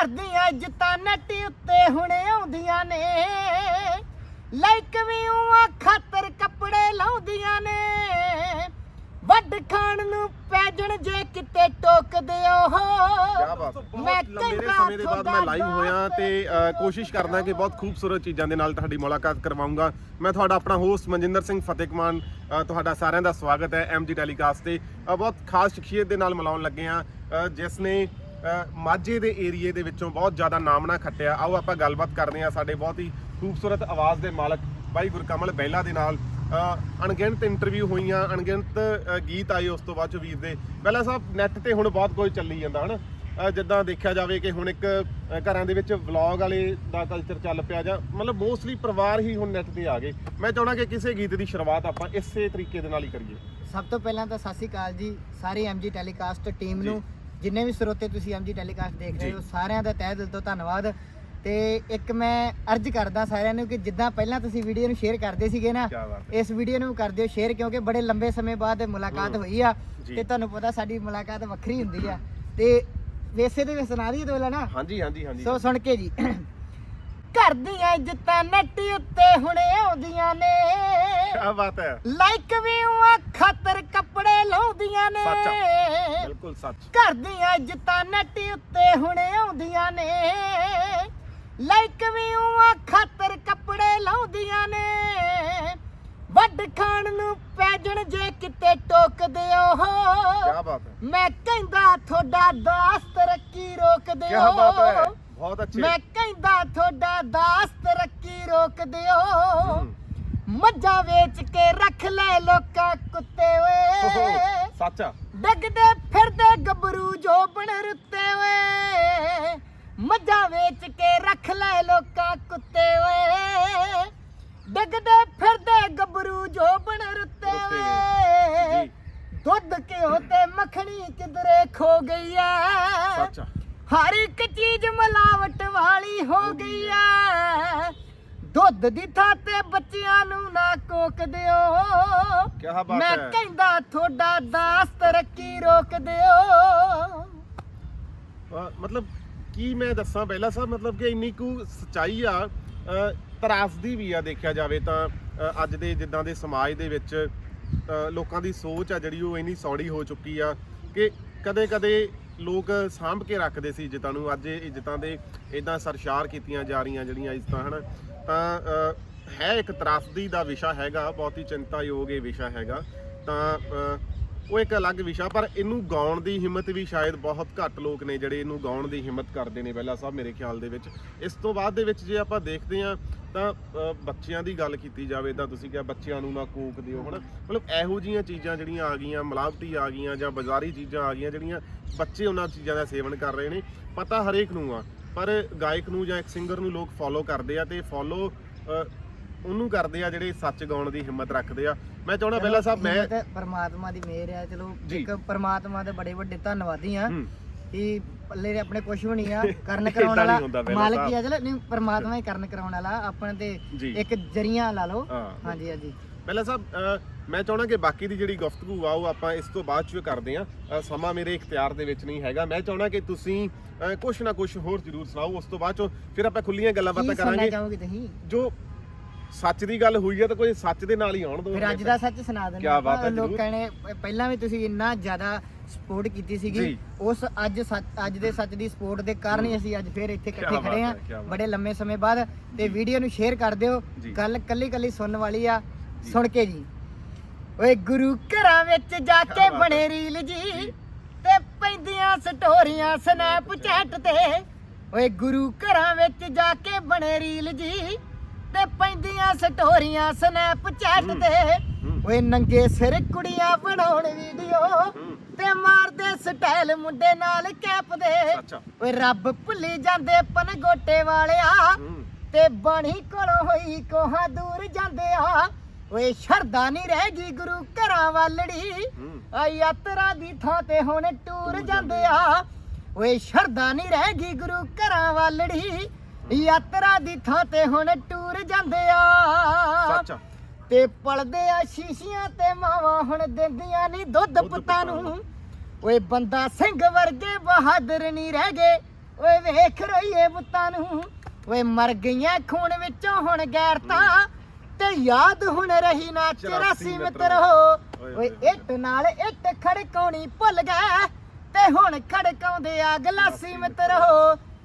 ਘਰ ਦੀਆਂ ਇੱਜ਼ਤਾਂ ਨੱਟ ਉੱਤੇ ਹੁਣੇ ਆਉਂਦੀਆਂ ਨੇ। ਲਾਈਕ ਵੀ ਉਹਾਂ ਖਾਤਰ ਕੱਪੜੇ ਲਾਉਂਦੀਆਂ ਨੇ। ਵੱਡ ਖਾਣ ਨੂੰ ਪੈਜਣ ਜੇ ਕਿਤੇ ਟੋਕਦੇ ਓ ਕਿਆ ਬਾਤ ਹੈ। ਮੈਂ ਬਹੁਤ ਲੰਬੇ ਸਮੇਂ ਦੇ ਬਾਅਦ ਮੈਂ ਲਾਈਵ ਹੋਇਆ ਤੇ ਅ, ਕੋਸ਼ਿਸ਼ ਕਰਦਾ ਕਿ ਬਹੁਤ ਖੂਬਸੂਰਤ ਚੀਜ਼ਾਂ ਦੇ ਨਾਲ ਤੁਹਾਡੀ ਮੁਲਾਕਾਤ ਕਰਵਾਉਂਗਾ। ਮੈਂ ਤੁਹਾਡਾ ਆਪਣਾ ਹੋਸਟ ਮਨਜਿੰਦਰ ਸਿੰਘ ਫਤਿਹਕਮਾਨ ਅ, ਤੁਹਾਡਾ ਸਾਰਿਆਂ ਦਾ ਸਵਾਗਤ ਹੈ ਐਮਜੀ ਟੈਲੀਕਾਸਟ ਤੇ। ਅ, ਬਹੁਤ ਖਾਸ ਸ਼ਖਸੀਅਤ ਦੇ ਨਾਲ ਮਿਲਾਉਣ ਲੱਗੇ ਆ ਜਿਸ ਨੇ ਮਾਝੇ ਦੇ ਏਰੀਏ ਦੇ ਵਿੱਚੋਂ ਬਹੁਤ ਜ਼ਿਆਦਾ ਨਾਮਣਾ ਖੱਟਿਆ। ਆਓ ਆਪਾਂ ਗੱਲਬਾਤ ਕਰਦੇ ਆ ਸਾਡੇ ਬਹੁਤ ਹੀ ਖੂਬਸੂਰਤ ਆਵਾਜ਼ ਦੇ ਮਾਲਕ ਬਾਈ ਗੁਰਕਮਲ ਬਹਿਲਾ ਦੇ ਨਾਲ। ਅਣਗਿਣਤ ਇੰਟਰਵਿਊ ਹੋਈਆਂ ਅਣਗਿਣਤ ਗੀਤ ਆਏ ਉਸ ਤੋਂ ਬਾਅਦ ਚ ਵੀਰ ਦੇ। ਪਹਿਲਾਂ ਸਾਹਿਬ ਨੈਟ ਤੇ ਹੁਣ ਬਹੁਤ ਕੁਝ ਚੱਲੀ ਜਾਂਦਾ ਹਨ? ਜਿੱਦਾਂ ਦੇਖਿਆ ਜਾਵੇ ਕਿ ਹੁਣ ਇੱਕ ਘਰਾਂ ਦੇ ਵਿੱਚ ਵਲੌਗ ਵਾਲੇ ਦਾ ਕਲਚਰ ਚੱਲ ਪਿਆ ਜਾਂ ਮਤਲਬ ਮੋਸਟਲੀ ਪਰਿਵਾਰ ਹੀ ਹੁਣ ਨੈਟ ਤੇ ਆ ਗਏ। ਮੈਂ ਚਾਹਣਾ ਕਿ ਕਿਸੇ ਗੀਤ ਦੀ ਸ਼ੁਰੂਆਤ ਆਪਾਂ ਇਸੇ ਤਰੀਕੇ ਦੇ ਨਾਲ ਹੀ ਕਰੀਏ। ਸਭ ਤੋਂ ਪਹਿਲਾਂ ਤਾਂ ਸਤਿ ਸ਼੍ਰੀ ਅਕਾਲ ਜੀ ਸਾਰੀ ਐਮਜੀ ਟੈਲੀਕਾਸਟ ਟੀਮ ਨੂੰ ਜਿੰਨੇ ਵੀ ਸਰੋਤੇ ਤੁਸੀਂ ਐਮਜੀ ਟੈਲੀਕਾਸਟ ਦੇਖ ਰਹੇ। ਹੋ ਸਾਰਿਆਂ ਦਾ ਤਹਿ ਦਿਲ ਤੋਂ ਧੰਨਵਾਦ। ਤੇ ਇੱਕ ਮੈਂ ਅਰਜ਼ ਕਰਦਾ ਸਾਰਿਆਂ ਨੂੰ ਕਿ ਜਿੱਦਾਂ ਪਹਿਲਾਂ ਤੁਸੀਂ ਵੀਡੀਓ ਨੂੰ ਸ਼ੇਅਰ ਕਰਦੇ ਸੀਗੇ ਨਾ ਇਸ ਵੀਡੀਓ ਨੂੰ ਕਰ ਦਿਓ ਸ਼ੇਅਰ ਕਿਉਂਕਿ ਬੜੇ ਲੰਬੇ ਸਮੇਂ ਬਾਅਦ ਮੁਲਾਕਾਤ ਹੋਈ ਆ। ਤੇ ਤੁਹਾਨੂੰ ਪਤਾ ਸਾਡੀ ਮੁਲਾਕਾਤ ਵੱਖਰੀ ਹੁੰਦੀ ਆ। ਤੇ ਵੇਸੇ ਦੇ ਸੁਣਾ ਦਈਏ ਦੋਲਾ ਨਾ? ਹਾਂਜੀ ਹਾਂਜੀ ਹਾਂਜੀ। ਸੋ ਸੁਣ ਕੇ ਜੀ। ਘਰ ਦੀਆਂ ਇੱਜ਼ਤਾਂ ਨੱਟ ਉੱਤੇ ਹੁਣੇ ਆਉਂਦੀਆਂ ਨੇ। ਕੀ ਬਾਤ ਹੈ। ਲਾਈਕ ਵੀ ਉਹਾਂ ਖਾਤਰ ਕੱਪੜੇ ਲਾਉਂਦੀਆਂ ਨੇ। ਸੱਚ ਬਿਲਕੁਲ ਸੱਚ। ਘਰ ਦੀਆਂ ਇੱਜ਼ਤਾਂ ਨੱਟ ਉੱਤੇ ਹੁਣੇ ਆਉਂਦੀਆਂ ਨੇ। ਲਾਈਕ ਵੀ ਉਹਾਂ ਖਾਤਰ ਕੱਪੜੇ ਲਾਉਂਦੀਆਂ ਨੇ। ਵੱਡ ਖਾਣ ਨੂੰ ਪੈਜਣ ਜੇ ਕਿਤੇ ਟੋਕਦੇ ਓ ਕੀ ਬਾਤ ਹੈ। ਮੈਂ ਕਹਿੰਦਾ ਤੁਹਾਡਾ ਦਾਸ ਤਰੱਕੀ ਰੋਕਦੇ ਕੀ ਓ ਬਾਤ ਹੈ। ਬਹੁਤ ਅੱਛੇ। ਮੈਂ ਕਹਿੰਦਾ ਤੁਹਾਡਾ ਦਾਸ ਤਰੱਕੀ ਰੋਕਦੇ ਓ ਹਮ, ਮੱਝਾਂ ਵੇਚ ਕੇ ਰੱਖ ਲੈ ਲੋਕਾਂ ਕੁੱਤੇ ਓਏ। ਸੱਚ ਆ। ਡਗਦੇ ਫਿਰਦੇ ਗੱਭਰੂ ਜੋ ਬਣ ਰੁੱਤੇ ਓਏ। ਮੱਝਾਂ ਵੇਚ ਕੇ ਰੱਖ ਲੈ ਲੋਕਾਂ ਕੁੱਤੇ ਓਏ। ਡਗਦੇ ਫਿਰਦੇ ਗੱਭਰੂ ਜੋ ਬਣ ਰੁੱਤੇ ਓਏ। ਦੁੱਧ ਘਿਓ ਤੇ ਮੱਖਣੀ ਕਿਧਰੇ ਖੋ ਗਈ ਐ ਸੱਚ ਆ। ਹਰ ਇੱਕ ਚੀਜ਼ ਮਿਲਾਵਟ ਵਾਲੀ ਹੋ ਗਈ ਐ ਦੁੱਧ ਦੀ ਥਾਂ ਤੇ ਬੱਚਿਆਂ ਨੂੰ ਨਾ ਕੋਕ ਦਿਓ। ਕੀ ਬਾਤ ਮੈਂ ਹੈ। ਕਹਿੰਦਾ ਤੁਹਾਡਾ ਦਾਸ ਤਰੱਕੀ ਰੋਕ ਦਿਓ। ਅ, ਮਤਲਬ ਕੀ ਮੈਂ ਦੱਸਾਂ? ਪਹਿਲਾਂ ਸਾਹਿਬ ਮਤਲਬ ਕਿ ਇੰਨੀ ਕੁ ਸਚਾਈ ਆ ਅ, ਤਰਾਸਦੀ ਵੀ ਆ ਦੇਖਿਆ ਜਾਵੇ ਤਾਂ ਅ, ਅੱਜ ਦੇ ਜਿੱਦਾਂ ਦੇ ਸਮਾਜ ਦੇ ਵਿੱਚ ਅ, ਲੋਕਾਂ ਦੀ ਸੋਚ ਆ ਜਿਹੜੀ ਉਹ ਇੰਨੀ ਸੌੜੀ ਹੋ ਚੁੱਕੀ ਆ ਕਿ ਕਦੇ-ਕਦੇ ਲੋਕ ਸਾਂਭ ਕੇ ਰੱਖਦੇ ਸੀ ਇੱਜ਼ਤਾਂ ਨੂੰ। ਅੱਜ ਇਹ ਇੱਜ਼ਤਾਂ ਦੇ ਇਦਾਂ ਸਰਸ਼ਾਰ ਕੀਤੀਆਂ ਜਾ ਰਹੀਆਂ ਜਿਹੜੀਆਂ ਇੱਜ਼ਤਾਂ ਹਨ? ਤਾਂ ਹੈ ਇੱਕ ਤਰਾਸਦੀ ਦਾ ਵਿਸ਼ਾ ਹੈਗਾ, ਬਹੁਤ ਹੀ ਚਿੰਤਾਯੋਗ ਇਹ ਵਿਸ਼ਾ ਹੈਗਾ। ਤਾਂ ਉਹ ਇੱਕ ਅਲੱਗ ਵਿਸ਼ਾ, ਪਰ ਇਹਨੂੰ ਗਾਉਣ ਦੀ ਹਿੰਮਤ ਵੀ ਸ਼ਾਇਦ ਬਹੁਤ ਘੱਟ ਲੋਕ ਨੇ ਜਿਹੜੇ ਇਹਨੂੰ ਗਾਉਣ ਦੀ ਹਿੰਮਤ ਕਰਦੇ ਨੇ, ਪਹਿਲਾ ਸਾਹਿਬ ਮੇਰੇ ਖਿਆਲ ਦੇ ਵਿੱਚ। ਇਸ ਤੋਂ ਬਾਅਦ ਦੇ ਵਿੱਚ ਜੇ ਆਪਾਂ ਦੇਖਦੇ ਹਾਂ, ਤਾਂ ਬੱਚਿਆਂ ਦੀ ਗੱਲ ਕੀਤੀ ਜਾਵੇ ਤਾਂ ਤੁਸੀਂ ਕਿਹਾ ਬੱਚਿਆਂ ਨੂੰ ਨਾ ਕੂਕ ਦਿਓ, ਹਨਾ? ਮਤਲਬ ਇਹੋ ਜੀਆਂ ਚੀਜ਼ਾਂ ਜਿਹੜੀਆਂ ਆ ਗਈਆਂ, ਮਿਲਾਵਟੀ ਆ ਗਈਆਂ ਜਾਂ ਬਾਜ਼ਾਰੀ ਚੀਜ਼ਾਂ ਆ ਗਈਆਂ, ਜਿਹੜੀਆਂ ਬੱਚੇ ਉਹਨਾਂ ਚੀਜ਼ਾਂ ਦਾ ਸੇਵਨ ਕਰ ਰਹੇ ਨੇ, ਪਤਾ ਹਰੇਕ ਨੂੰ ਆ। ਪਰ ਗਾਇਕ ਨੂੰ ਜਾਂ ਇੱਕ ਸਿੰਗਰ ਨੂੰ ਲੋਕ ਫੋਲੋ ਕਰਦੇ ਆ ਤੇ ਫੋਲੋ ਉਹਨੂੰ ਕਰਦੇ ਆ ਜਿਹੜੇ ਸੱਚ ਗਾਉਣ ਦੀ ਹਿੰਮਤ ਰੱਖਦੇ ਆ। ਮੈਂ ਚਾਹੁੰਦਾ ਪਹਿਲਾ ਸਾਹਿਬ ਮੈਂ ਪਰਮਾਤਮਾ ਦੀ ਮਿਹਰ ਆ ਚਲੋ। ਇੱਕ ਪਰਮਾਤਮਾ ਦੇ ਬੜੇ ਵੱਡੇ ਧੰਨਵਾਦੀ ਆ ਕਿ ਪੱਲੇ ਦੇ ਆਪਣੇ ਕੁਝ ਵੀ ਨਹੀਂ ਆ ਕਰਨ ਕਰਾਉਣ ਵਾਲਾ ਮਾਲਕ। ਹੀ ਆ ਚਲੋ ਨਹੀਂ ਪਰਮਾਤਮਾ ਹੀ ਕਰਨ ਕਰਾਉਣ ਵਾਲਾ ਆਪਣੇ ਤੇ ਇੱਕ ਜਰੀਆ ਲਾ ਲਓ। ਹਾਂਜੀ ਹਾਂਜੀ। ਪਹਿਲਾਂ ਸਾਹਿਬ ਮੈਂ ਚਾਹਣਾ ਕਿ ਬਾਕੀ ਦੀ ਜਿਹੜੀ ਗੁਫ਼ਤਗੂ ਆ ਉਹ ਆਪਾਂ ਇਸ ਤੋਂ ਬਾਅਦ ਚ ਕਰਦੇ ਆ ਸਮਾਂ ਮੇਰੇ ਇਖਤਿਆਰ ਦੇ ਵਿੱਚ ਨਹੀਂ ਹੈਗਾ। ਮੈਂ ਚਾਹਣਾ ਕਿ ਤੁਸੀਂ ਕੁਛ ਨਾ ਕੁਛ ਹੋਰ ਜ਼ਰੂਰ ਸੁਣਾਓ ਉਸ ਤੋਂ ਬਾਅਦ ਚ ਫਿਰ ਆਪਾਂ ਖੁੱਲੀਆਂ ਗੱਲਾਂ ਬਾਤਾਂ ਕੀ ਕਰਾਂਗੇ। ਜੋ ਸੱਚ ਦੀ ਗੱਲ ਹੋਈ ਹੈ ਤਾਂ ਕੋਈ ਸੱਚ ਦੇ ਨਾਲ ਹੀ ਆਉਣ ਦੋ। ਫਿਰ ਅੱਜ ਦਾ ਸੱਚ ਸੁਣਾ ਦਿੰਦੇ ਕਿਆ ਬਾਤ ਹੈ। ਲੋਕਾਂ ਪ- ਪਹਿਲਾਂ ਵੀ ਤੁਸੀਂ ਇੰਨਾ ਜ਼ਿਆਦਾ ਸਪੋਰਟ ਕੀਤੀ ਸੀਗੀ। ਉਸ ਅੱਜ ਅੱਜ ਦੇ ਸੱਚ ਦੀ ਸਪੋਰਟ ਦੇ ਕਾਰਨ ਹੀ ਅਸੀਂ ਅੱਜ ਫੇਰ ਇੱਥੇ ਇਕੱਠੇ ਖੜੇ ਆ ਬੜੇ ਲੰਮੇ ਸਮੇਂ ਬਾਅਦ ਤੇ ਵੀਡੀਓ ਨੂੰ ਸ਼ੇਅਰ ਕਰ ਦਿਓ। ਗੱਲ ਕੱਲੀ ਕੱਲੀ ਸੁਣਨ ਵਾਲੀ ਆ। ਸੁਣ ਕੇ ਜੀ। ਓਏ ਗੁਰੂ ਘਰਾਂ ਵਿੱਚ ਜਾ ਕੇ ਬਣੇ ਰੀਲ ਜੀ ਤੇ ਪੈਂਦੀਆਂ ਸਟੋਰੀਆਂ ਸਨੈਪਚੈਟ ਤੇ। ਓਏ ਗੁਰੂ ਘਰਾਂ ਵਿੱਚ ਜਾ ਕੇ ਬਣੇ ਰੀਲ ਜੀ ਤੇ ਪੈਂਦੀਆਂ ਸਟੋਰੀਆਂ ਸਨੈਪਚੈਟ। ਤੇ। ਓਏ ਨੰਗੇ ਸਿਰ ਕੁੜੀਆਂ ਬਣਾਉਣ ਵੀਡੀਓ। ਤੇ ਮਾਰਦੇ ਸਟਾਈਲ ਮੁੰਡੇ ਨਾਲ ਕੈਪ ਦੇ। ਓਏ ਰੱਬ ਭੁੱਲੀ ਜਾਂਦੇ ਪਨਗੋਟੇ ਵਾਲਿਆ ਤੇ ਬਾਣੀ ਕੋਲੋਂ ਹੋਈ ਕੋਹਾਂ ਦੂਰ ਜਾਂਦੇ ਆ। ਓਏ ਸ਼ਰਦਾ ਨਹੀਂ ਰਹਿ ਗਈ ਗੁਰੂ ਘਰਾਂ ਵਾਲੜੀ। ਆ ਯਾਤਰਾ ਦੀ ਥਾਂ ਤੇ ਹੁਣ ਟੂਰ ਜਾਂਦੇ ਆ। ਓਏ ਸ਼ਰਦਾ ਨਹੀਂ ਰਹਿ ਗਈ ਗੁਰੂ ਘਰਾਂ ਵਾਲੜੀ। ਯਾਤਰਾ ਦੀ ਥਾਂ ਤੇ ਹੁਣ ਟੂਰ ਜਾਂਦੇ ਆ। ਸੱਚ। ਤੇ ਪਲਦੇ ਆ ਸ਼ੀਸ਼ੀਆਂ ਤੇ ਮਾਵਾਂ ਹੁਣ ਦਿੰਦੀਆਂ ਨਹੀਂ ਦੁੱਧ ਪੁੱਤਾਂ ਪੁੱਤਾਂ ਨੂੰ। ਓਏ ਬੰਦਾ ਸਿੰਘ ਵਰਗੇ ਬਹਾਦਰ ਨਹੀਂ ਰਹਿ ਗਏ। ਓਏ ਵੇਖ ਰਹੀਏ ਬੁੱਤਾਂ ਨੂੰ। ਓਏ ਮਰ ਗਈਆਂ ਖੂਨ ਵਿੱਚੋਂ ਹੁਣ ਗੈਰਤਾਂ ਤੇ ਯਾਦ ਹੁਣ ਰਹੀ ਨਾ 84 ਮਿੱਤਰੋ। ਓਏ ਇੱਟ ਨਾਲ ਇੱਟ ਖੜਕਾਉਣੀ ਭੁੱਲ ਗਏ ਤੇ ਹੁਣ ਖੜਕਾਉਂਦੇ ਆ ਗਲਾਸੀ ਮਿੱਤਰੋ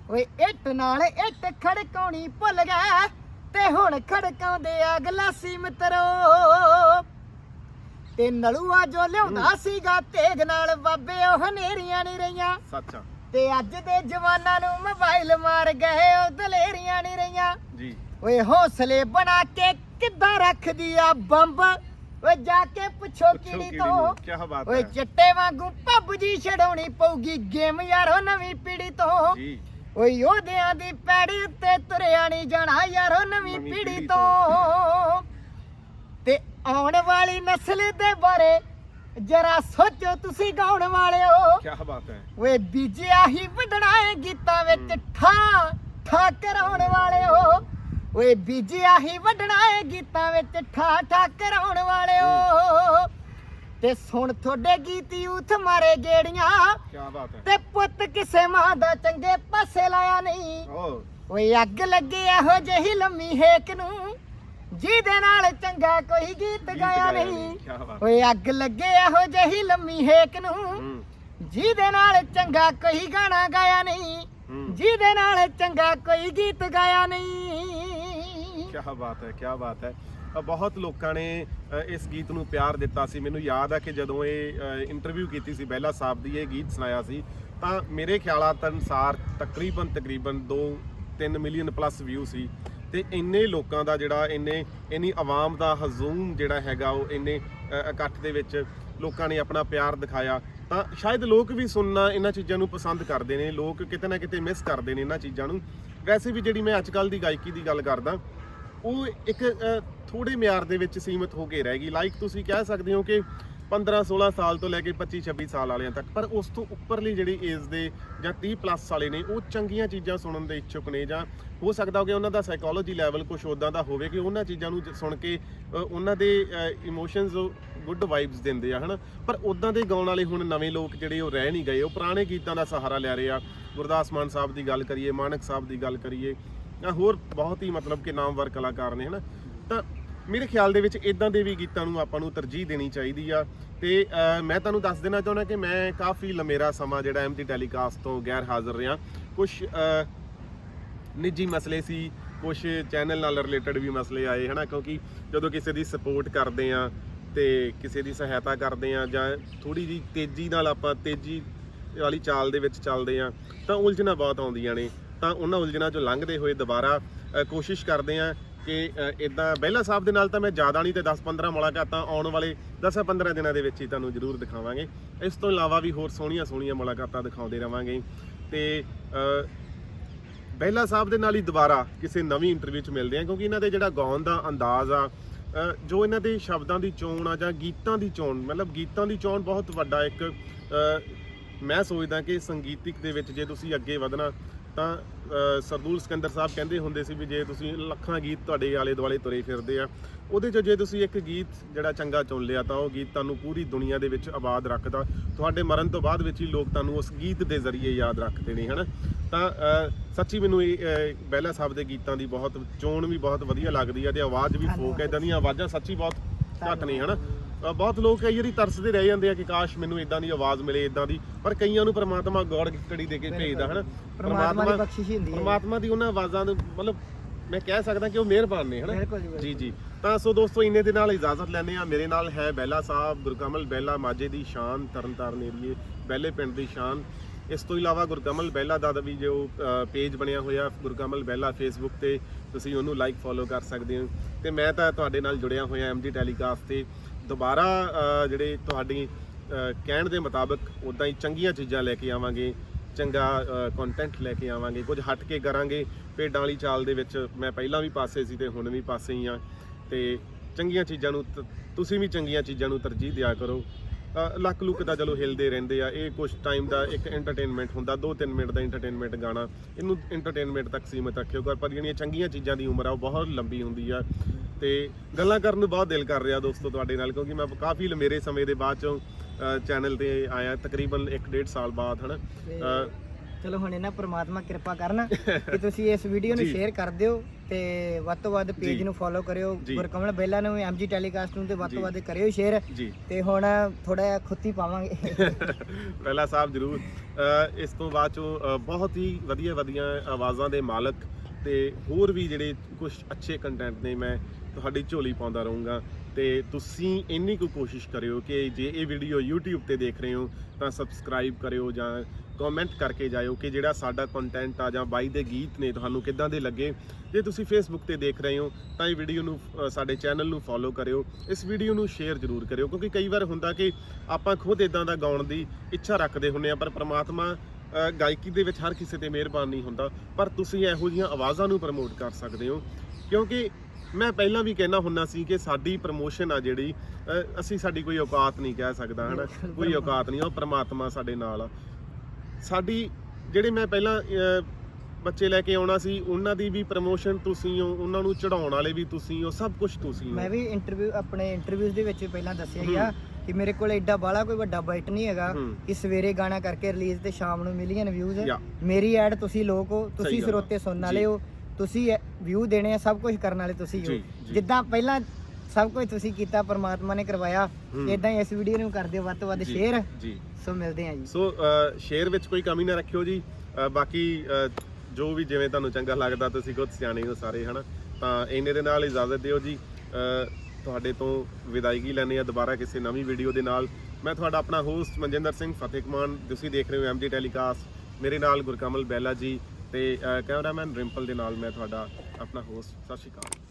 ਓਏ ਇੱਟ ਨਾਲ ਇੱਟ ਖੜਕਾਉਣੀ ਭੁੱਲ ਗਏ ਤੇ ਹੁਣ ਖੜਕਾਉਂਦੇ ਆ ਗਲਾਸੀ ਮਿੱਤਰੋ ਤੇ ਨਲੂਆ ਜੋ ਲਿਆਉਂਦਾ ਸੀਗਾ ਤੇਗ ਨਾਲ ਬਾਬੇ ਉਹ ਹਨੇਰੀਆਂ ਨਹੀਂ ਰਹੀਆਂ। ਸੱਚਾ ਤੇ ਅੱਜ ਦੇ ਜਵਾਨਾਂ ਨੂੰ ਮੋਬਾਈਲ ਮਾਰ ਗਏ ਉਹ ਦਲੇਰੀਆਂ ਨਹੀਂ ਰਹੀਆਂ। ਜੀ। ਓਏ ਹੌਸਲੇ ਬਣਾ ਕੇ ਕਿੱਦਾਂ ਰੱਖਦੀ ਆ ਬੰਬ? ਓਏ ਜਾ ਕੇ ਪੁੱਛੋ ਕਿਹੜੀ ਤੋਂ। ਕੀ ਬਾਤ ਓਏ ਹੈ। ਚਿੱਟੇ ਵਾਂਗੂ ਪੱਬਜੀ ਛਡਾਉਣੀ ਪਊਗੀ ਗੇਮ ਯਾਰੋ ਨਵੀਂ ਪੀੜ੍ਹੀ ਤੋਂ। ਜੀ। ਓਏ ਉਹਦਿਆਂ ਦੀ ਪੈੜੀ ਉੱਤੇ ਤੁਰਿਆ ਨਹੀਂ ਜਾਣਾ ਯਾਰੋ ਨਵੀਂ ਨਵੀਂ ਪੀੜ੍ਹੀ ਪੀੜ੍ਹੀ ਤੋਂ। ਤੇ। ਆਉਣ ਵਾਲੀ ਨਸਲ ਦੇ ਬਾਰੇ ਜਰਾ ਸੋਚੋ ਤੁਸੀਂ ਗਾਉਣ ਵਾਲਿਓ। ਕੀ ਬਾਤ ਹੈ। ਓਏ ਬੀਜਿਆ ਹੀ ਵੱਢਣਾ ਏ ਗੀਤਾਂ ਵਿੱਚ ਠਾ ਠਾ ਕਰਾਉਣ ਵਾਲਿਓ। ਓਏ ਬੀਜਿਆ ਹੀ ਵੱਢਣਾ ਏ ਗੀਤਾਂ ਵਿੱਚ ਠਾ ਠਾ ਕਰਾਉਣ ਵਾਲਿਓ। ਤੇ ਸੁਣ ਤੁਹਾਡੇ ਗੀਤ ਯੂਥ ਮਾਰੇ ਗੇੜੀਆਂ। ਕੀ ਬਾਤ ਹੈ। ਤੇ ਪੁੱਤ ਕਿਸੇ ਮਾਂ ਦਾ ਚੰਗੇ ਪਾਸੇ ਲਾਇਆ ਨਹੀਂ। ਓ ਓਏ ਅੱਗ ਲੱਗੇ ਇਹੋ ਜਿਹੀ ਲੰਮੀ ਹੇਕ ਨੂੰ ਜਿਹਦੇ ਨਾਲ ਚੰਗਾ ਕੋਈ ਗੀਤ ਗਾਇਆ ਨਹੀਂ। ਬਾਤ ਓਏ ਅੱਗ ਲੱਗੇ ਇਹੋ ਜਿਹੀ ਲੰਮੀ ਹੇਕ ਨੂੰ ਹੂੰ। ਜਿਹਦੇ ਨਾਲ ਚੰਗਾ ਕੋਈ ਗਾਣਾ ਗਾਇਆ ਨਹੀਂ। ਹੂੰ। ਜਿਹਦੇ ਨਾਲ ਚੰਗਾ ਕੋਈ ਗੀਤ ਗਾਇਆ ਨਹੀਂ। ਕੀ ਬਾਤ ਹੈ, ਕਿਆ ਬਾਤ ਹੈ। ਬਹੁਤ ਲੋਕਾਂ ਨੇ ਇਸ ਗੀਤ ਨੂੰ ਪਿਆਰ ਦਿੱਤਾ ਸੀ। ਮੈਨੂੰ ਯਾਦ ਹੈ ਕਿ ਜਦੋਂ ਇਹ ਇੰਟਰਵਿਊ ਕੀਤੀ ਸੀ, ਬਹਿਲਾ ਸਾਹਿਬ ਦੀ ਇਹ ਗੀਤ ਸੁਣਾਇਆ ਸੀ, ਤਾਂ ਮੇਰੇ ਖਿਆਲਾਤ ਅਨੁਸਾਰ ਤਕਰੀਬਨ ਤਕਰੀਬਨ 2-3 ਮਿਲੀਅਨ ਪਲੱਸ ਵਿਊ ਸੀ। ਤੇ ਇੰਨੇ ਲੋਕਾਂ ਦਾ ਜਿਹੜਾ ਇੰਨੇ, ਇੰਨੀ ਆਵਾਮ ਦਾ ਹਜ਼ੂਮ ਜਿਹੜਾ ਹੈਗਾ, ਉਹ ਇੰਨੇ ਇਕੱਠ ਦੇ ਵਿੱਚ ਲੋਕਾਂ ਨੇ ਆਪਣਾ ਪਿਆਰ ਦਿਖਾਇਆ। ਤਾਂ ਸ਼ਾਇਦ ਲੋਕ ਵੀ ਸੁਣਨਾ ਇਹਨਾਂ ਚੀਜ਼ਾਂ ਨੂੰ ਪਸੰਦ ਕਰਦੇ ਨੇ, ਲੋਕ ਕਿਤੇ ਨਾ ਕਿਤੇ ਮਿਸ ਕਰਦੇ ਨੇ ਇਹਨਾਂ ਚੀਜ਼ਾਂ ਨੂੰ। ਵੈਸੇ ਵੀ ਜਿਹੜੀ ਮੈਂ ਅੱਜ ਕੱਲ ਦੀ ਗਾਇਕੀ ਦੀ ਗੱਲ ਕਰਦਾ ਉਹ ਇੱਕ ਅ, ਥੋੜੇ ਮਿਆਰ ਦੇ ਵਿੱਚ ਸੀਮਿਤ ਹੋ ਕੇ ਰਹਿ ਗਈ। ਲਾਈਕ ਤੁਸੀਂ ਕਹਿ ਸਕਦੇ ਹੋ ਕਿ 15 16 ਸਾਲ ਤੋਂ ਲੈ ਕੇ 25 26 ਸਾਲ ਵਾਲਿਆਂ ਤੱਕ। ਪਰ ਉਸ ਤੋਂ ਉੱਪਰਲੀ ਜਿਹੜੀ ਏਜ ਦੇ ਜਾਂ 30 ਪਲੱਸ ਵਾਲੇ ਨੇ ਉਹ ਚੰਗੀਆਂ ਚੀਜ਼ਾਂ ਸੁਣਨ ਦੇ ਇੱਛੁਕ ਨੇ ਜਾਂ ਹੋ ਸਕਦਾ ਕਿ ਉਹਨਾਂ ਦਾ ਸਾਈਕੋਲੋਜੀ ਲੈਵਲ ਕੁਝ ਉਦਾਂ ਦਾ ਹੋਵੇ ਕਿ ਉਹਨਾਂ ਚੀਜ਼ਾਂ ਨੂੰ ਸੁਣ ਕੇ ਉਹਨਾਂ ਦੇ ਇਮੋਸ਼ਨਸ ਗੁੱਡ ਵਾਈਬਸ ਦਿੰਦੇ ਆ ਹਨਾ? ਪਰ ਉਦਾਂ ਦੇ ਗਾਉਣ ਵਾਲੇ ਹੁਣ ਨਵੇਂ ਲੋਕ ਜਿਹੜੇ ਉਹ ਰਹਿ ਨਹੀਂ ਗਏ। ਉਹ ਪੁਰਾਣੇ ਗੀਤਾਂ ਦਾ ਸਹਾਰਾ ਲੈ ਰਹੇ ਆ। ਗੁਰਦਾਸ ਮਾਨ ਸਾਹਿਬ ਦੀ ਗੱਲ ਕਰੀਏ ਮਾਨਕ ਸਾਹਿਬ ਦੀ ਗੱਲ ਕਰੀਏ। ਜਾਂ ਹੋਰ ਬਹੁਤ ਹੀ ਮਤਲਬ ਕਿ ਨਾਮਵਰ ਕਲਾਕਾਰ ਨੇ, ਹਨਾ? ਤਾਂ ਮੇਰੇ ਖਿਆਲ ਦੇ ਵਿੱਚ ਇਦਾਂ ਦੇ ਵੀ ਗੀਤਾਂ ਨੂੰ ਆਪਾਂ ਨੂੰ ਤਰਜੀਹ ਦੇਣੀ ਚਾਹੀਦੀ ਆ। ਤੇ ਮੈਂ ਤੁਹਾਨੂੰ ਦੱਸ ਦੇਣਾ ਚਾਹੁੰਦਾ ਕਿ ਮੈਂ ਕਾਫੀ ਲੰਮੇਰਾ ਸਮਾਂ ਜਿਹੜਾ ਐਮਜੀ ਟੈਲੀਕਾਸਟ ਤੋਂ ਗੈਰ ਹਾਜ਼ਰ ਰਿਹਾ। ਕੁਝ ਨਿੱਜੀ ਮਸਲੇ ਸੀ ਕੁਝ ਚੈਨਲ ਨਾਲ ਰਿਲੇਟਡ ਵੀ ਮਸਲੇ ਆਏ, ਹਨਾ? ਕਿਉਂਕਿ ਜਦੋਂ ਕਿਸੇ ਦੀ ਸਪੋਰਟ ਕਰਦੇ ਆ ਤੇ ਕਿਸੇ ਦੀ ਸਹਾਇਤਾ ਕਰਦੇ ਆ ਜਾਂ ਥੋੜੀ ਜੀ ਤੇਜ਼ੀ ਨਾਲ ਆਪਾਂ ਤੇਜ਼ੀ ਵਾਲੀ ਚਾਲ ਦੇ ਵਿੱਚ ਚੱਲਦੇ ਆ, ਤਾਂ ਉਲਝਣਾਂ ਬਹੁਤ ਆਉਂਦੀਆਂ ਨੇ। ਤਾਂ ਉਹਨਾਂ ਉਲਝਣਾਂ ਚੋਂ ਲੰਘਦੇ ਹੋਏ ਦੁਬਾਰਾ ਕੋਸ਼ਿਸ਼ ਕਰਦੇ ਆ ਕਿ ਇਦਾਂ ਬਹਿਲਾ ਸਾਹਿਬ ਦੇ ਨਾਲ ਤਾਂ ਮੈਂ ਜ਼ਿਆਦਾ ਨਹੀਂ ਤੇ 10-15 ਮੁਲਾਕਾਤਾਂ ਆਉਣ ਵਾਲੇ 10-15 ਦਿਨਾਂ ਦੇ ਵਿੱਚ ਹੀ ਤੁਹਾਨੂੰ ਜ਼ਰੂਰ ਦਿਖਾਵਾਂਗੇ। ਇਸ ਤੋਂ ਇਲਾਵਾ ਵੀ ਹੋਰ ਸੋਹਣੀਆਂ ਸੋਹਣੀਆਂ ਮੁਲਾਕਾਤਾਂ ਦਿਖਾਉਂਦੇ ਰਵਾਂਗੇ ਤੇ ਬਹਿਲਾ ਸਾਹਿਬ ਦੇ ਨਾਲ ਹੀ ਦੁਬਾਰਾ ਕਿਸੇ ਨਵੀਂ ਇੰਟਰਵਿਊ 'ਚ ਮਿਲਦੇ ਆ ਕਿਉਂਕਿ ਇਹਨਾਂ ਦੇ ਜਿਹੜਾ ਗਾਉਣ ਦਾ ਅੰਦਾਜ਼ ਆ ਜੋ ਇਹਨਾਂ ਦੇ ਸ਼ਬਦਾਂ ਦੀ ਚੋਣ ਆ ਜਾਂ ਗੀਤਾਂ ਦੀ ਚੋਣ, ਮਤਲਬ ਗੀਤਾਂ ਦੀ ਚੋਣ ਬਹੁਤ ਵੱਡਾ ਇੱਕ ਮੈਂ ਸੋਚਦਾ ਕਿ ਸੰਗੀਤਿਕ ਦੇ ਵਿੱਚ ਜੇ ਤੁਸੀਂ ਅੱਗੇ ਵਧਣਾ ਤਾਂ ਸਰਦੂਲ ਸਿਕੰਦਰ ਸਾਹਿਬ ਕਹਿੰਦੇ ਹੁੰਦੇ ਸੀ ਵੀ ਜੇ ਤੁਸੀਂ ਲੱਖਾਂ ਗੀਤ ਤੁਹਾਡੇ ਆਲੇ ਦੁਆਲੇ ਤੁਰੇ ਫਿਰਦੇ ਆ ਉਹਦੇ 'ਚੋਂ ਜੇ ਤੁਸੀਂ ਇੱਕ ਗੀਤ ਜਿਹੜਾ ਚੰਗਾ ਚੁਣ ਲਿਆ ਤਾਂ ਉਹ ਗੀਤ ਤੁਹਾਨੂੰ ਪੂਰੀ ਦੁਨੀਆ ਦੇ ਵਿੱਚ ਆਬਾਦ ਰੱਖਦਾ ਤੁਹਾਡੇ ਮਰਨ ਤੋਂ ਬਾਅਦ ਵਿੱਚ ਹੀ ਲੋਕ ਤੁਹਾਨੂੰ ਉਸ ਗੀਤ ਦੇ ਜ਼ਰੀਏ ਯਾਦ ਰੱਖਦੇ ਨੇ ਹਨਾ? ਤਾਂ ਸੱਚੀ ਮੈਨੂੰ ਇਹ ਬਹਿਲਾ ਸਾਹਿਬ ਦੇ ਗੀਤਾਂ ਦੀ ਬਹੁਤ ਚੋਣ ਵੀ ਬਹੁਤ ਵਧੀਆ ਲੱਗਦੀ ਆ ਤੇ ਆਵਾਜ਼ ਵੀ ਫੋਕ ਹੈ ਇਦਾਂ ਦੀਆਂ ਆਵਾਜ਼ਾਂ ਸੱਚੀ ਬਹੁਤ ਘੱਟ ਨੇ ਹਨਾ? ਅ, ਬਹੁਤ ਲੋਕ ਕਈ ਵਾਰੀ ਤਰਸਦੇ ਰਹਿ ਜਾਂਦੇ ਆ ਕਿ ਕਾਸ਼ ਮੈਨੂੰ ਇਦਾਂ ਦੀ ਆਵਾਜ਼ ਮਿਲੇ ਇਦਾਂ ਦੀ। ਪਰ ਕਈਆਂ ਨੂੰ ਪ੍ਰਮਾਤਮਾ ਗੋਡ ਗਿਫਟੜੀ ਦੇ ਕੇ ਭੇਜਦਾ ਹਨਾ? ਪਰਮਾਤਮਾ ਦੀ ਬਖਸ਼ਿਸ਼ ਹੁੰਦੀ ਹੈ। ਪਰਮਾਤਮਾ ਦੀ ਉਹਨਾਂ ਆਵਾਜ਼ਾਂ ਨੂੰ ਮਤਲਬ ਮੈਂ ਕਹਿ ਸਕਦਾ ਕਿ ਉਹ ਮਿਹਰਬਾਨ ਨੇ ਹਨਾ? ਜੀ। ਜੀ ਤਾਂ ਸੋ ਦੋਸਤੋ ਇੰਨੇ ਦੇ ਨਾਲ ਇਜਾਜ਼ਤ ਲੈਂਦੇ ਆ ਮੇਰੇ ਨਾਲ ਹੈ ਬੈਲਾ ਸਾਹਿਬ ਗੁਰਕਮਲ ਬੈਲਾ ਮਾਝੇ ਦੀ ਸ਼ਾਨ ਤਰਨਤਾਰਨ ਏਰੀਏ ਬੈਲੇ ਪਿੰਡ ਦੀ ਸ਼ਾਨ। ਇਸ ਤੋਂ ਇਲਾਵਾ ਗੁਰਕਮਲ ਬੈਲਾ ਦਾ ਵੀ ਜੋ ਪੇਜ ਬਣਿਆ ਹੋਇਆ ਗੁਰਕਮਲ ਬੈਲਾ ਫੇਸਬੁੱਕ ਤੇ ਤੁਸੀਂ ਉਹਨੂੰ ਲਾਈਕ ਫੋਲੋ ਕਰ ਸਕਦੇ ਹੋ। ਤੇ ਮੈਂ ਤਾਂ ਤੁਹਾਡੇ ਨਾਲ ਜੁੜਿਆ ਹੋਇਆ ਐਮਜੀ ਟੈਲੀਕਾਸਟ ਤੇ। ਦੁਬਾਰਾ ਜਿਹੜੇ ਤੁਹਾਡੀ ਕਹਿਣ ਦੇ ਮੁਤਾਬਕ ਉਦਾਂ ਹੀ ਚੰਗੀਆਂ ਚੀਜ਼ਾਂ ਲੈ ਕੇ ਆਵਾਂਗੇ, ਚੰਗਾ ਕੰਟੈਂਟ ਲੈ ਕੇ ਆਵਾਂਗੇ, ਕੁਝ ਹਟ ਕੇ ਕਰਾਂਗੇ। ਭੇਡਾਂ ਵਾਲੀ ਚਾਲ ਦੇ ਵਿੱਚ ਮੈਂ ਪਹਿਲਾਂ ਵੀ ਪਾਸੇ ਸੀ ਤੇ ਹੁਣ ਵੀ ਪਾਸੇ ਹੀ ਆ ਤੇ ਚੰਗੀਆਂ ਚੀਜ਼ਾਂ ਨੂੰ ਤ- ਤੁਸੀਂ ਵੀ ਚੰਗੀਆਂ ਚੀਜ਼ਾਂ ਨੂੰ ਤਰਜੀਹ ਦਿਆ ਕਰੋ। ਲੱਕ ਲੁੱਕ ਤਾਂ ਚਲੋ ਹਿਲਦੇ ਰਹਿੰਦੇ ਆ। ਇਹ ਕੁਝ ਟਾਈਮ ਦਾ ਇੱਕ ਐਂਟਰਟੇਨਮੈਂਟ ਹੁੰਦਾ 2-3 ਮਿੰਟ ਦਾ ਐਂਟਰਟੇਨਮੈਂਟ ਗਾਣਾ, ਇਹਨੂੰ ਐਂਟਰਟੇਨਮੈਂਟ ਤੱਕ ਸੀਮਿਤ ਰੱਖਿਓ। ਪਰ ਜਿਹੜੀਆਂ ਚੰਗੀਆਂ ਚੀਜ਼ਾਂ ਦੀ ਉਮਰ ਆ, ਉਹ ਬਹੁਤ ਲੰਬੀ ਹੁੰਦੀ ਆ। ਤੇ ਗੱਲਾਂ ਕਰਨ ਨੂੰ ਬਹੁਤ ਦਿਲ ਕਰ ਰਿਹਾ ਦੋਸਤੋ ਤੁਹਾਡੇ ਨਾਲ ਕਿਉਂਕਿ ਮੈਂ ਕਾਫੀ ਲੰਮੇਰੇ ਸਮੇਂ ਦੇ ਬਾਅਦ ਚੋਂ ਚੈਨਲ ਤੇ ਆਇਆ ਤਕਰੀਬਨ 1.5 ਸਾਲ ਬਾਅਦ ਹਨਾ ਚਲੋ ਹੁਣ ਇਹਨਾਂ ਪ੍ਰਮਾਤਮਾ ਕਿਰਪਾ ਕਰਨ ਕਿ ਤੁਸੀਂ ਇਸ ਵੀਡੀਓ ਨੂੰ। ਸ਼ੇਅਰ ਕਰ ਦਿਓ ਤੇ ਵੱਧ ਤੋਂ ਵੱਧ। ਪੇਜ ਨੂੰ ਫੋਲੋ ਕਰਿਓ। ਗੁਰਕਮਲ ਬੇਲਾ ਨੂੰ ਐਮਜੀ ਟੈਲੀਕਾਸਟ ਨੂੰ ਤੇ ਵੱਧ ਤੋਂ। ਵੱਧ ਕਰਿਓ ਸ਼ੇਅਰ ਤੇ ਹੁਣ ਥੋੜਾ ਜਿਹਾ ਖੁੱਤੀ ਪਾਵਾਂਗੇ ਪਹਿਲਾ ਸਾਹਿਬ ਜਰੂਰ ਇਸ ਤੋਂ ਬਾਅਦ ਚੋਂ ਬਹੁਤ ਹੀ ਵਧੀਆ ਵਧੀਆ ਆਵਾਜ਼ਾਂ ਦੇ ਮਾਲਕ ਤੇ ਹੋਰ ਵੀ ਜਿਹੜੇ ਕੁਝ ਅੱਛੇ ਕੰਟੈਂਟ ਨੇ ਮੈਂ ਤੁਹਾਡੀ ਝੋਲੀ ਪਾਉਂਦਾ ਰਹੂੰਗਾ ਤੇ ਤੁਸੀਂ ਇੰਨੀ ਕੁ ਕੋਸ਼ਿਸ਼ ਕਰਿਓ ਕਿ ਜੇ ਇਹ ਵੀਡੀਓ YouTube ਤੇ ਦੇਖ ਰਹੇ ਹੋ, ਤਾਂ ਸਬਸਕ੍ਰਾਈਬ ਕਰਿਓ ਜਾਂ ਕਮੈਂਟ ਕਰਕੇ ਜਾਇਓ ਕਿ ਜਿਹੜਾ ਸਾਡਾ ਕੰਟੈਂਟ ਆ ਜਾਂ ਬਾਈ ਦੇ ਗੀਤ ਨੇ ਤੁਹਾਨੂੰ ਕਿੱਦਾਂ ਦੇ ਲੱਗੇ। ਜੇ ਤੁਸੀਂ Facebook ਤੇ ਦੇਖ ਰਹੇ ਹੋ, ਤਾਂ ਇਹ ਵੀਡੀਓ ਨੂੰ ਸਾਡੇ ਚੈਨਲ ਨੂੰ ਫੋਲੋ ਕਰਿਓ। ਇਸ ਵੀਡੀਓ ਨੂੰ ਸ਼ੇਅਰ ਜ਼ਰੂਰ ਕਰਿਓ, ਕਿਉਂਕਿ ਕਈ ਵਾਰ ਹੁੰਦਾ ਕਿ ਆਪਾਂ ਖੁਦ ਇਦਾਂ ਦਾ ਗਾਉਣ ਦੀ ਇੱਛਾ ਰੱਖਦੇ ਹੁੰਨੇ ਆ ਪਰ ਪ੍ਰਮਾਤਮਾ ਗਾਇਕੀ ਦੇ ਵਿੱਚ ਹਰ ਕਿਸੇ ਤੇ ਮਿਹਰਬਾਨ ਨਹੀਂ ਹੁੰਦਾ। ਪਰ ਤੁਸੀਂ ਇਹੋ ਜਿਹੀਆਂ ਆਵਾਜ਼ਾਂ ਨੂੰ ਪ੍ਰਮੋਟ ਕਰ ਸਕਦੇ ਹੋ, ਕਿਉਂਕਿ ਮੈਂ ਪਹਿਲਾਂ ਵੀ ਕਹਿਣਾ ਹੁੰਨਾ ਸੀ ਕਿ ਸਾਡੀ ਪ੍ਰਮੋਸ਼ਨ ਆ ਜਿਹੜੀ ਅ, ਅਸੀਂ ਸਾਡੀ ਕੋਈ ਔਕਾਤ ਨਹੀਂ ਕਹਿ ਸਕਦਾ ਹਨਾ ਕੋਈ ਔਕਾਤ ਨਹੀਂ ਉਹ ਪ੍ਰਮਾਤਮਾ ਸਾਡੇ ਨਾਲ ਆ ਸਾਡੀ ਜਿਹੜੇ ਮੈਂ ਪਹਿਲਾਂ ਅ, ਬੱਚੇ ਲੈ ਕੇ ਆਉਣਾ ਸੀ ਉਹਨਾਂ ਦੀ ਵੀ ਪ੍ਰਮੋਸ਼ਨ ਤੁਸੀਂ ਹੋ ਉਹਨਾਂ ਨੂੰ ਚੜਾਉਣ ਵਾਲੇ ਵੀ ਤੁਸੀਂ ਹੋ ਸਭ ਕੁਝ ਤੁਸੀਂ ਹੋ ਮੈਂ ਵੀ ਇੰਟਰਵਿਊ ਆਪਣੇ ਇੰਟਰਵਿਊਜ਼ ਦੇ ਵਿੱਚ ਪਹਿਲਾਂ ਦੱਸਿਆ ਹੀ ਆ ਕਿ ਮੇਰੇ ਕੋਲ ਐਡਾ ਬਾਲਾ ਕੋਈ ਵੱਡਾ ਬਜਟ ਨਹੀਂ ਹੈਗਾ ਹੂੰ। ਕਿ ਸਵੇਰੇ ਗਾਣਾ ਕਰਕੇ ਰਿਲੀਜ਼ ਤੇ ਸ਼ਾਮ ਨੂੰ ਮਿਲੀਅਨ ਵਿਊਜ਼ Yeah. ਮੇਰੀ ਐਡ ਤੁਸੀਂ ਲੋਕ ਹੋ ਤੁਸੀਂ ਸਹੀ ਗੱਲ ਆ। ਸਰੋਤੇ ਸੁਣਨ ਵਾਲੇ ਜੀ। ਹੋ ਤੁਸੀਂ ਵਿਊ ਦੇਣੇ ਆ ਸਭ ਕੁਝ ਕਰਨ ਵਾਲੇ ਤੁਸੀਂ ਹੋ। ਜਿੱਦਾਂ ਪਹਿਲਾਂ ਸਭ ਕੁਝ ਤੁਸੀਂ ਕੀਤਾ ਪਰਮਾਤਮਾ ਨੇ ਕਰਵਾਇਆ। ਇਦਾਂ ਹੀ ਇਸ ਵੀਡੀਓ ਨੂੰ ਕਰ ਦਿਓ ਵੱਧ ਤੋਂ ਵੱਧ ਸ਼ੇਅਰ ਜੀ। ਸੋ ਮਿਲਦੇ ਹਾਂ ਜੀ। ਸੋ ਸ਼ੇਅਰ ਵਿੱਚ ਕੋਈ ਕਮੀ ਨਾ ਰੱਖਿਓ ਜੀ। ਬਾਕੀ ਜੋ ਵੀ ਜਿਵੇਂ ਤੁਹਾਨੂੰ ਚੰਗਾ ਲੱਗਦਾ ਤੁਸੀਂ ਖੁਦ ਸਿਆਣੇ ਹੋ ਸਾਰੇ ਹਨਾ? ਤਾਂ ਇੰਨੇ ਦੇ ਨਾਲ ਇਜਾਜ਼ਤ ਦਿਓ ਜੀ। ਤੁਹਾਡੇ ਤੋਂ ਵਿਦਾਇਗੀ ਲੈਣੇ ਆ ਦੁਬਾਰਾ ਕਿਸੇ ਨਵੀਂ ਵੀਡੀਓ ਦੇ ਨਾਲ। ਮੈਂ ਤੁਹਾਡਾ ਆਪਣਾ ਹੋਸਟ ਮਨਜਿੰਦਰ ਸਿੰਘ ਫਤਿਹਕਮਾਨ ਤੁਸੀਂ ਦੇਖ ਰਹੇ ਹੋ ਐਮਜੀ ਟੈਲੀਕਾਸਟ ਮੇਰੇ ਨਾਲ ਗੁਰਕਮਲ ਬੈਲਾ ਜੀ। ਤੇ ਕੈਮਰਾਮੈਨ ਰਿੰਪਲ ਦੇ ਨਾਲ ਮੈਂ ਤੁਹਾਡਾ ਆਪਣਾ ਹੋਸਟ ਸਤਿ ਸ਼੍ਰੀ ਅਕਾਲ।